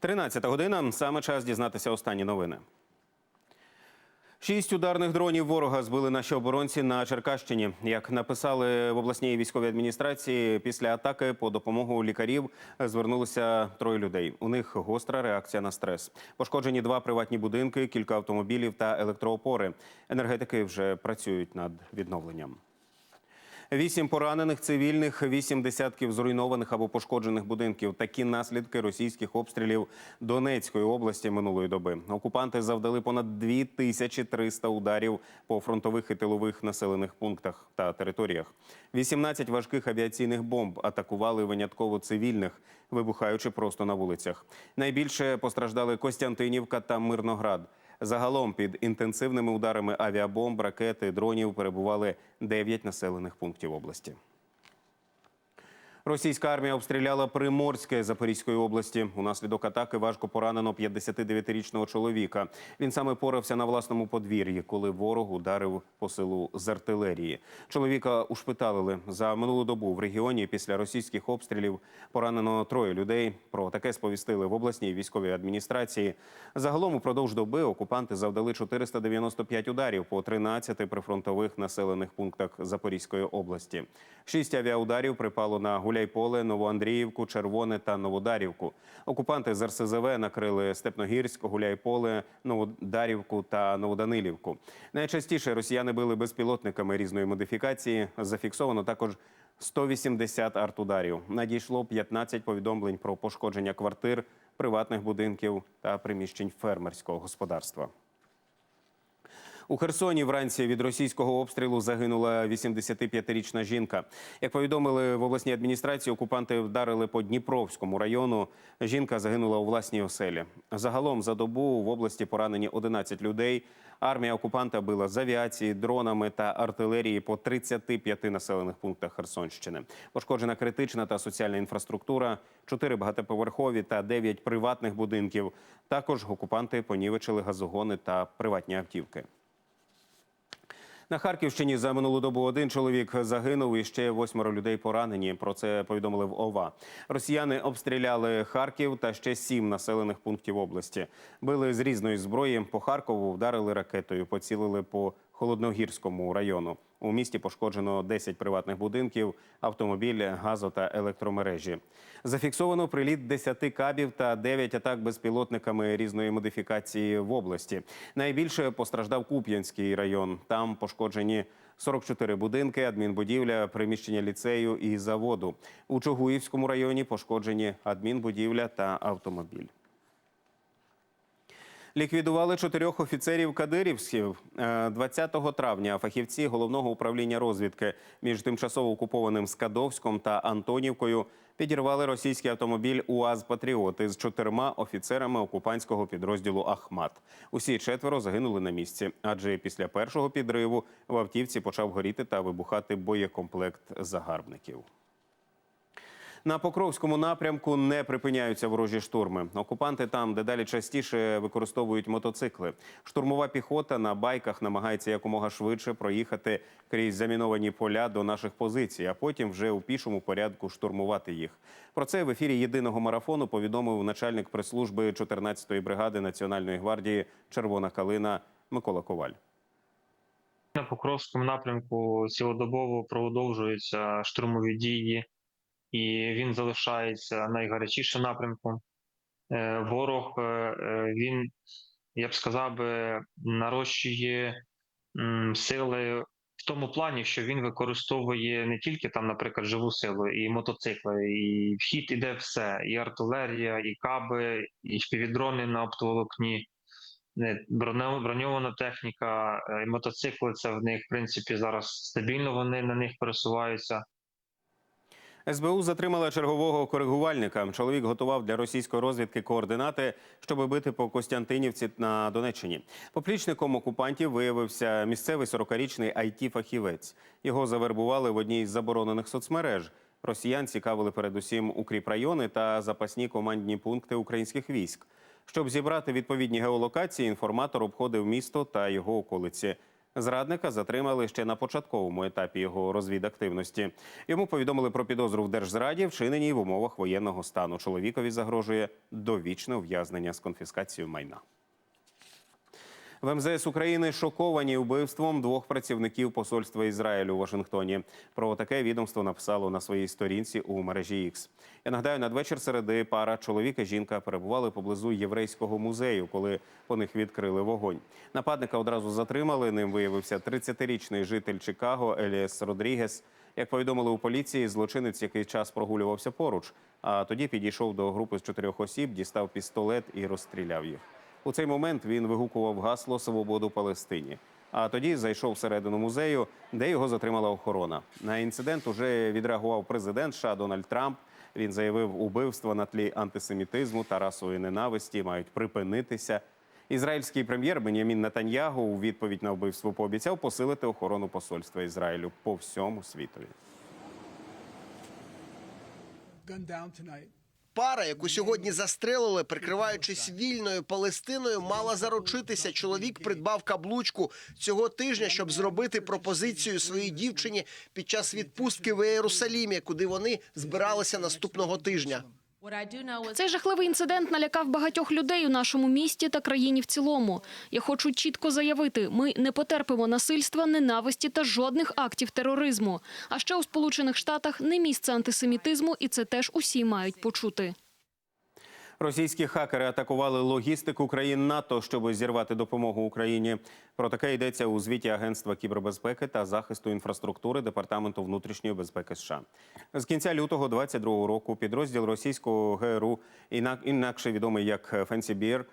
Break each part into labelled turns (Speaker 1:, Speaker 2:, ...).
Speaker 1: 13 година. Саме час дізнатися останні новини. Шість ударних дронів ворога збили наші оборонці на Черкащині. Як написали в обласній військовій адміністрації, після атаки по допомогу лікарів звернулися троє людей. У них гостра реакція на стрес. Пошкоджені два приватні будинки, кілька автомобілів та електроопори. Енергетики вже працюють над відновленням. Вісім поранених цивільних, вісім десятків зруйнованих або пошкоджених будинків. Такі наслідки російських обстрілів Донецької області минулої доби. Окупанти завдали понад 2300 ударів по фронтових і тилових населених пунктах та територіях. 18 важких авіаційних бомб атакували винятково цивільних, вибухаючи просто на вулицях. Найбільше постраждали Костянтинівка та Мирноград. Загалом під інтенсивними ударами авіабомб, ракети, дронів перебували 9 населених пунктів області. Російська армія обстріляла Приморське Запорізької області. Унаслідок атаки важко поранено 59-річного чоловіка. Він саме порався на власному подвір'ї, коли ворог ударив по селу з артилерії. Чоловіка ушпиталили за минулу добу в регіоні. Після російських обстрілів поранено троє людей. Про таке сповістили в обласній військовій адміністрації. Загалом упродовж доби окупанти завдали 495 ударів по 13 прифронтових населених пунктах Запорізької області. Шість авіаударів припало на Гуляйполе, Новоандріївку, Червоне та Новодарівку. Окупанти з РСЗВ накрили Степногірськ, Гуляйполе, Новодарівку та Новоданилівку. Найчастіше росіяни били безпілотниками різної модифікації. Зафіксовано також 180 артударів. Надійшло 15 повідомлень про пошкодження квартир, приватних будинків та приміщень фермерського господарства. У Херсоні вранці від російського обстрілу загинула 85-річна жінка. Як повідомили в обласній адміністрації, окупанти вдарили по Дніпровському району. Жінка загинула у власній оселі. Загалом за добу в області поранені 11 людей. Армія окупанта била з авіації, дронами та артилерії по 35 населених пунктах Херсонщини. Пошкоджена критична та соціальна інфраструктура, 4 багатоповерхові та 9 приватних будинків. Також окупанти понівечили газогони та приватні автівки. На Харківщині за минулу добу один чоловік загинув і ще восьмеро людей поранені. Про це повідомили в ОВА. Росіяни обстріляли Харків та ще сім населених пунктів області. Били з різної зброї. По Харкову вдарили ракетою, поцілили по Холодногірському району. У місті пошкоджено 10 приватних будинків, автомобілі, газо та електромережі. Зафіксовано приліт 10 кабів та 9 атак безпілотниками різної модифікації в області. Найбільше постраждав Куп'янський район. Там пошкоджені 44 будинки, адмінбудівля, приміщення ліцею і заводу. У Чугуївському районі пошкоджені адмінбудівля та автомобіль. Ліквідували чотирьох офіцерів кадирівських Е, 20 травня. Фахівці головного управління розвідки між тимчасово окупованим Скадовськом та Антонівкою підірвали російський автомобіль УАЗ Патріот із чотирма офіцерами окупантського підрозділу Ахмат. Усі четверо загинули на місці, адже після першого підриву в автівці почав горіти та вибухати боєкомплект загарбників. На Покровському напрямку не припиняються ворожі штурми. Окупанти там дедалі частіше використовують мотоцикли. Штурмова піхота на байках намагається якомога швидше проїхати крізь заміновані поля до наших позицій, а потім вже у пішому порядку штурмувати їх. Про це в ефірі єдиного марафону повідомив начальник прес-служби 14-ї бригади Національної гвардії Червона калина Микола Коваль.
Speaker 2: На Покровському напрямку цілодобово продовжуються штурмові дії, і він залишається найгарячішим напрямком. Е, Ворог е, е, він, я б сказав, нарощує сили в тому плані, що він використовує не тільки там, наприклад, живу силу, і мотоцикли, і в хід іде все: і артилерія, і каби, і шпівідрони на оптоволокні броньована техніка, і мотоцикли це в них, в принципі, зараз стабільно вони на них пересуваються.
Speaker 1: СБУ затримала чергового коригувальника. Чоловік готував для російської розвідки координати, щоб бити по Костянтинівці на Донеччині. Поплічником окупантів виявився місцевий 40-річний IT-фахівець. Його завербували в одній з заборонених соцмереж. Росіян цікавили передусім укріпрайони та запасні командні пункти українських військ. Щоб зібрати відповідні геолокації, інформатор обходив місто та його околиці. Зрадника затримали ще на початковому етапі його розвідактивності. Йому повідомили про підозру в держзраді, вчиненій в умовах воєнного стану. Чоловікові загрожує довічне ув'язнення з конфіскацією майна. В МЗС України шоковані вбивством двох працівників посольства Ізраїлю у Вашингтоні. Про таке відомство написало на своїй сторінці у мережі X. Я нагадаю, надвечір середи пара чоловік і жінка перебували поблизу єврейського музею, коли по них відкрили вогонь. Нападника одразу затримали. Ним виявився 30-річний житель Чикаго Еліас Родрігес. Як повідомили у поліції, злочинець який час прогулювався поруч, а тоді підійшов до групи з чотирьох осіб, дістав пістолет і розстріляв їх. У цей момент він вигукував гасло Свободу Палестині. А тоді зайшов всередину музею, де його затримала охорона. На інцидент уже відреагував президент США Дональд Трамп. Він заявив, убивства на тлі антисемітизму та расової ненависті мають припинитися. Ізраїльський прем'єр Бенямін Нетаньягу у відповідь на вбивство пообіцяв посилити охорону посольства Ізраїлю по всьому світові.
Speaker 3: Пара, яку сьогодні застрелили, прикриваючись вільною Палестиною, мала заручитися. Чоловік придбав каблучку цього тижня, щоб зробити пропозицію своїй дівчині під час відпустки в Єрусалімі, куди вони збиралися наступного тижня.
Speaker 4: Цей жахливий інцидент налякав багатьох людей у нашому місті та країні в цілому. Я хочу чітко заявити: ми не потерпимо насильства, ненависті та жодних актів тероризму. А ще у Сполучених Штатах не місце антисемітизму, і це теж усі мають почути.
Speaker 1: Російські хакери атакували логістику країн НАТО, щоб зірвати допомогу Україні. Про таке йдеться у звіті Агентства кібербезпеки та захисту інфраструктури Департаменту внутрішньої безпеки США. З кінця лютого 22 року підрозділ російського ГРУ, інак- інакше відомий як Фенсібір,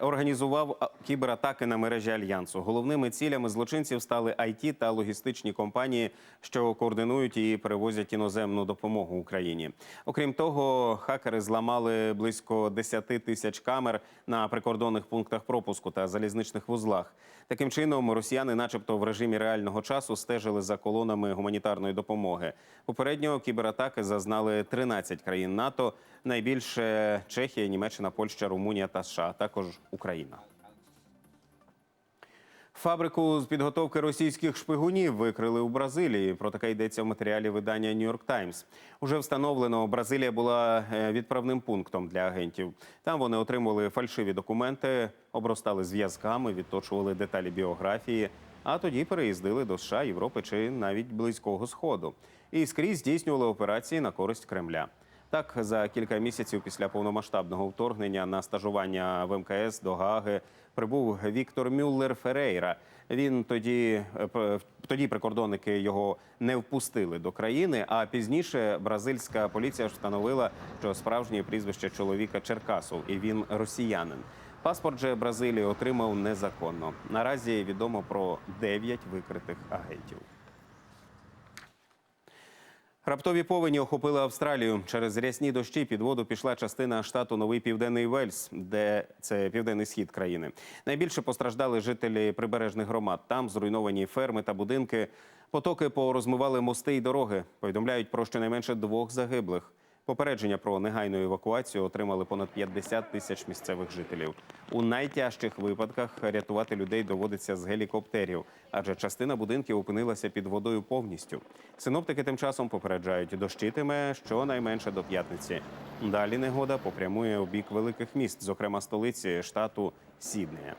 Speaker 1: організував кібератаки на мережі альянсу. Головними цілями злочинців стали IT та логістичні компанії, що координують і перевозять іноземну допомогу Україні. Окрім того, хакери зламали близько 10 тисяч камер на прикордонних пунктах пропуску та залізничних вузлах. Таким чином, росіяни, начебто, в режимі реального часу стежили за колонами гуманітарної допомоги. Попередньо кібератаки зазнали 13 країн НАТО. Найбільше Чехія, Німеччина, Польща, Румунія та США, також Україна. Фабрику з підготовки російських шпигунів викрили у Бразилії. Про таке йдеться в матеріалі видання York Times. Уже встановлено, Бразилія була е, відправним пунктом для агентів. Там вони отримували фальшиві документи, обростали зв'язками, відточували деталі біографії, а тоді переїздили до США, Європи чи навіть Близького Сходу. І скрізь здійснювали операції на користь Кремля. Так, за кілька місяців після повномасштабного вторгнення на стажування в МКС до Гааги прибув Віктор Мюллер Ферейра. Він тоді, е, тоді прикордонники його не впустили до країни. А пізніше бразильська поліція встановила, що справжнє прізвище чоловіка Черкасов, і він росіянин. Паспорт же Бразилії отримав незаконно. Наразі відомо про 9 викритих агентів. Раптові повені охопили Австралію. Через рясні дощі під воду пішла частина штату Новий Південний Вельс, де це південний схід країни. Найбільше постраждали жителі прибережних громад. Там зруйновані ферми та будинки. Потоки порозмивали мости й дороги. Повідомляють про щонайменше двох загиблих. Попередження про негайну евакуацію отримали понад 50 тисяч місцевих жителів. У найтяжчих випадках рятувати людей доводиться з гелікоптерів, адже частина будинків опинилася під водою повністю. Синоптики тим часом попереджають, дощитиме щонайменше до п'ятниці. Далі негода попрямує у бік великих міст, зокрема столиці штату Сіднея.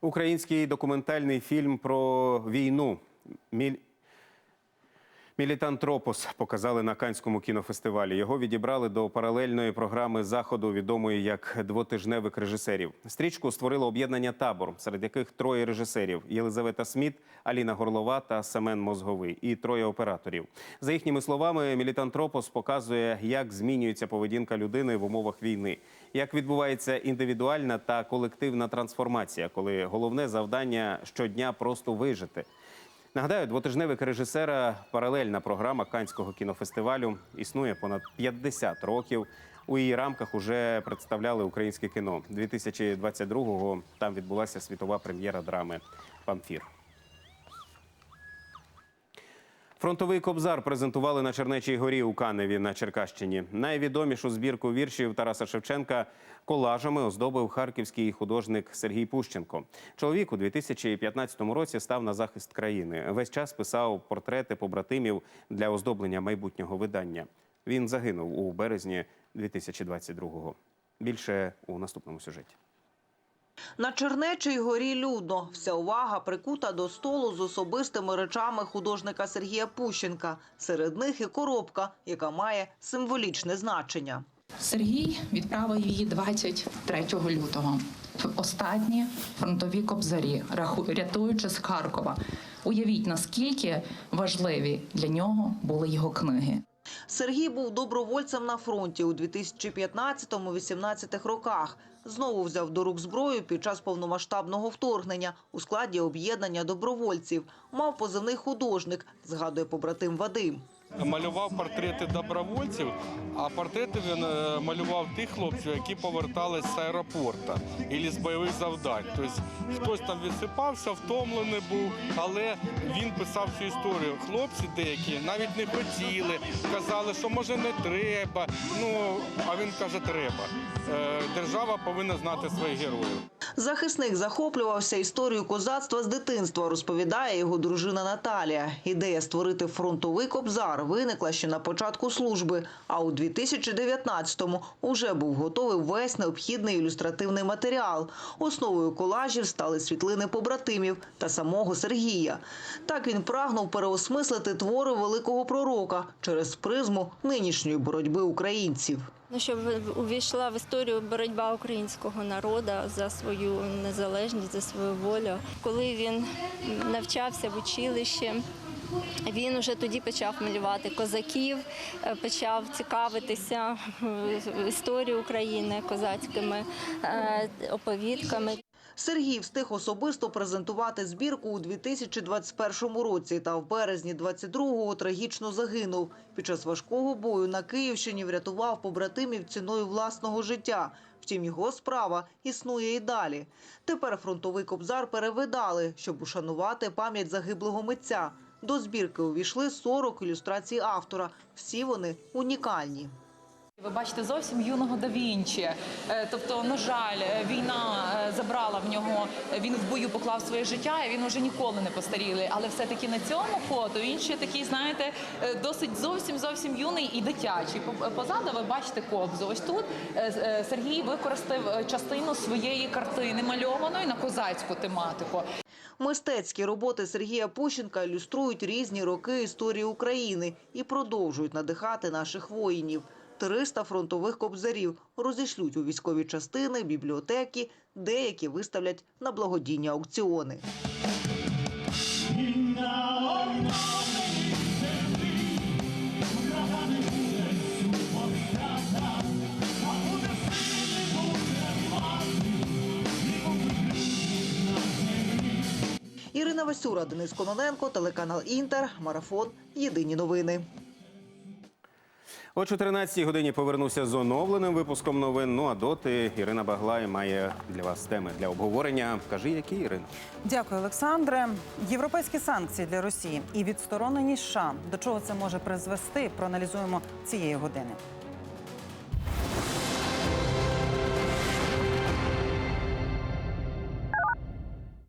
Speaker 1: Український документальний фільм про війну. Міль... Мілітантропос показали на Канському кінофестивалі. Його відібрали до паралельної програми заходу, відомої як двотижневик режисерів. Стрічку створило об'єднання табор, серед яких троє режисерів: Єлизавета Сміт, Аліна Горлова та Семен Мозговий, і троє операторів. За їхніми словами, Мілітантропос показує, як змінюється поведінка людини в умовах війни, як відбувається індивідуальна та колективна трансформація, коли головне завдання щодня просто вижити. Нагадаю, двотижневик режисера паралельна програма Канського кінофестивалю існує понад 50 років. У її рамках уже представляли українське кіно. 2022-го там відбулася світова прем'єра драми Памфір. Фронтовий кобзар презентували на Чернечій горі у Каневі на Черкащині. Найвідомішу збірку віршів Тараса Шевченка колажами оздобив харківський художник Сергій Пущенко. Чоловік у 2015 році став на захист країни. Весь час писав портрети побратимів для оздоблення майбутнього видання. Він загинув у березні 2022-го. Більше у наступному сюжеті.
Speaker 5: На Чернечій горі людно. Вся увага прикута до столу з особистими речами художника Сергія Пущенка. Серед них і коробка, яка має символічне значення.
Speaker 6: Сергій відправив її 23 лютого. В останні фронтові кобзарі, рятуючи з Харкова. Уявіть, наскільки важливі для нього були його книги.
Speaker 5: Сергій був добровольцем на фронті у 2015-18 роках. Знову взяв до рук зброю під час повномасштабного вторгнення у складі об'єднання добровольців. Мав позивний художник, згадує побратим Вадим.
Speaker 7: Малював портрети добровольців, а портрети він е, малював тих хлопців, які повертались з аеропорта або з бойових завдань. Тобто хтось там відсипався, втомлений був, але він писав цю історію. Хлопці деякі навіть не хотіли, казали, що може не треба. Ну а він каже, треба. Е, Держава повинна знати своїх героїв.
Speaker 5: Захисник захоплювався історією козацтва з дитинства, розповідає його дружина Наталія. Ідея створити фронтовий кобзар виникла ще на початку служби, а у 2019-му уже був готовий весь необхідний ілюстративний матеріал. Основою колажів стали світлини побратимів та самого Сергія. Так він прагнув переосмислити твори великого пророка через призму нинішньої боротьби українців.
Speaker 8: Ну, щоб увійшла в історію боротьба українського народу за свою незалежність, за свою волю. Коли він навчався в училищі, він уже тоді почав малювати козаків, е, почав цікавитися е, історією України козацькими е, оповідками.
Speaker 5: Сергій встиг особисто презентувати збірку у 2021 році та в березні 22-го трагічно загинув. Під час важкого бою на Київщині врятував побратимів ціною власного життя. Втім, його справа існує і далі. Тепер фронтовий кобзар перевидали, щоб ушанувати пам'ять загиблого митця. До збірки увійшли 40 ілюстрацій автора. Всі вони унікальні.
Speaker 6: Ви бачите зовсім юного да Вінчі. Е, Тобто, на жаль, е, війна е, забрала в нього. Він в бою поклав своє життя, і він уже ніколи не постарілий. Але все-таки на цьому фото він ще такий, знаєте, досить зовсім зовсім юний і дитячий. По- Позаду ви бачите кобзу. Ось тут Сергій використав частину своєї картини мальованої на козацьку тематику.
Speaker 5: Мистецькі роботи Сергія Пущенка ілюструють різні роки історії України і продовжують надихати наших воїнів. 300 фронтових кобзарів розішлють у військові частини, бібліотеки, деякі виставлять на благодійні аукціони. Ірина Васюра, Денис Кононенко, телеканал Інтер, Марафон. Єдині новини.
Speaker 1: О 14-й годині повернуся з оновленим випуском новин. Ну а доти Ірина Баглай має для вас теми для обговорення. Кажи, які Ірина?
Speaker 9: Дякую, Олександре. Європейські санкції для Росії і відсторонені США. До чого це може призвести? Проаналізуємо цієї години.